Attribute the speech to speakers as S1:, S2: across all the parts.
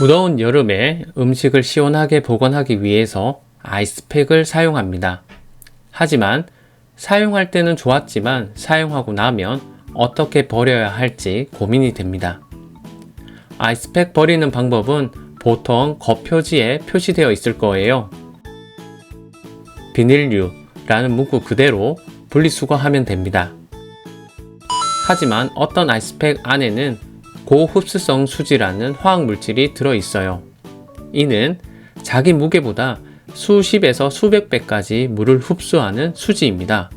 S1: 무더운 여름에 음식을 시원하게 보관하기 위해서 아이스팩을 사용합니다. 하지만 사용할 때는 좋았지만 사용하고 나면 어떻게 버려야 할지 고민이 됩니다. 아이스팩 버리는 방법은 보통 겉표지에 표시되어 있을 거예요. 비닐류라는 문구 그대로 분리수거하면 됩니다. 하지만 어떤 아이스팩 안에는 고흡수성 수지라는 화학 물질이 들어 있어요. 이는 자기 무게보다 수십에서 수백 배까지 물을 흡수하는 수지입니다.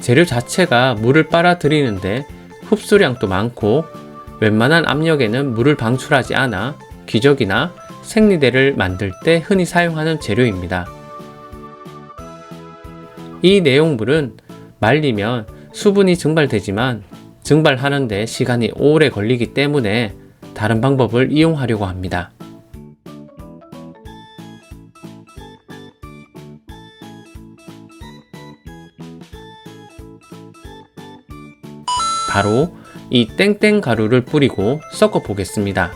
S1: 재료 자체가 물을 빨아들이는데 흡수량도 많고 웬만한 압력에는 물을 방출하지 않아 기저귀나 생리대를 만들 때 흔히 사용하는 재료입니다. 이 내용물은 말리면 수분이 증발되지만 증발하는데 시간이 오래 걸리기 때문에 다른 방법을 이용하려고 합니다. 바로 이 땡땡 가루를 뿌리고 섞어 보겠습니다.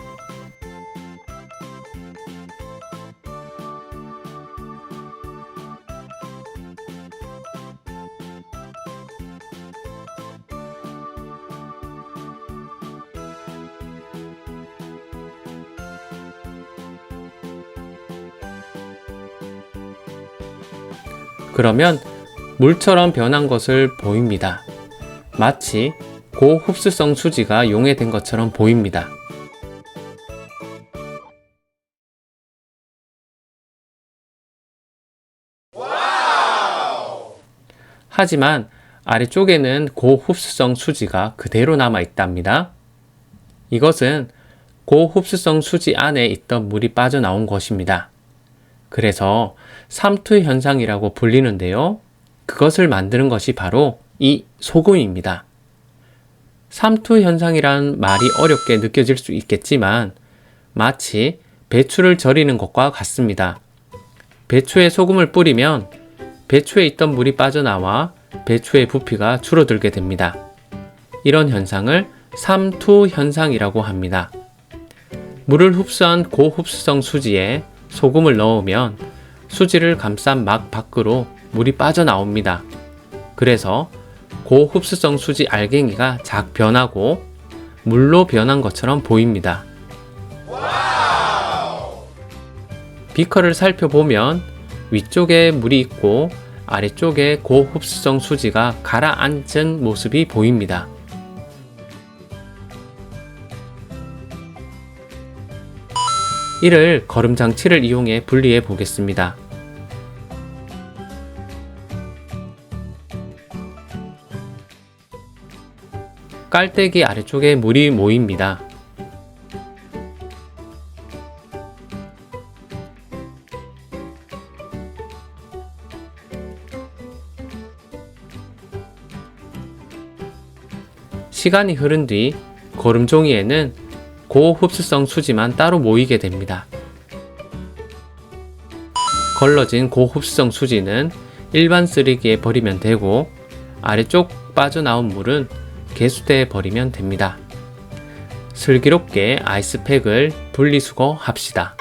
S1: 그러면 물처럼 변한 것을 보입니다. 마치 고흡수성 수지가 용해된 것처럼 보입니다. 하지만 아래쪽에는 고흡수성 수지가 그대로 남아 있답니다. 이것은 고흡수성 수지 안에 있던 물이 빠져나온 것입니다. 그래서 삼투 현상이라고 불리는데요. 그것을 만드는 것이 바로 이 소금입니다. 삼투 현상이란 말이 어렵게 느껴질 수 있겠지만 마치 배추를 절이는 것과 같습니다. 배추에 소금을 뿌리면 배추에 있던 물이 빠져나와 배추의 부피가 줄어들게 됩니다. 이런 현상을 삼투 현상이라고 합니다. 물을 흡수한 고흡수성 수지에 소금을 넣으면 수지를 감싼 막 밖으로 물이 빠져나옵니다. 그래서 고흡수성 수지 알갱이가 작 변하고 물로 변한 것처럼 보입니다. 비커를 살펴보면 위쪽에 물이 있고 아래쪽에 고흡수성 수지가 가라앉은 모습이 보입니다. 이를 거름 장치를 이용해 분리해 보겠습니다. 깔때기 아래쪽에 물이 모입니다. 시간이 흐른 뒤 거름종이에는 고흡수성 수지만 따로 모이게 됩니다. 걸러진 고흡수성 수지는 일반 쓰레기에 버리면 되고 아래쪽 빠져나온 물은 개수대에 버리면 됩니다. 슬기롭게 아이스팩을 분리수거 합시다.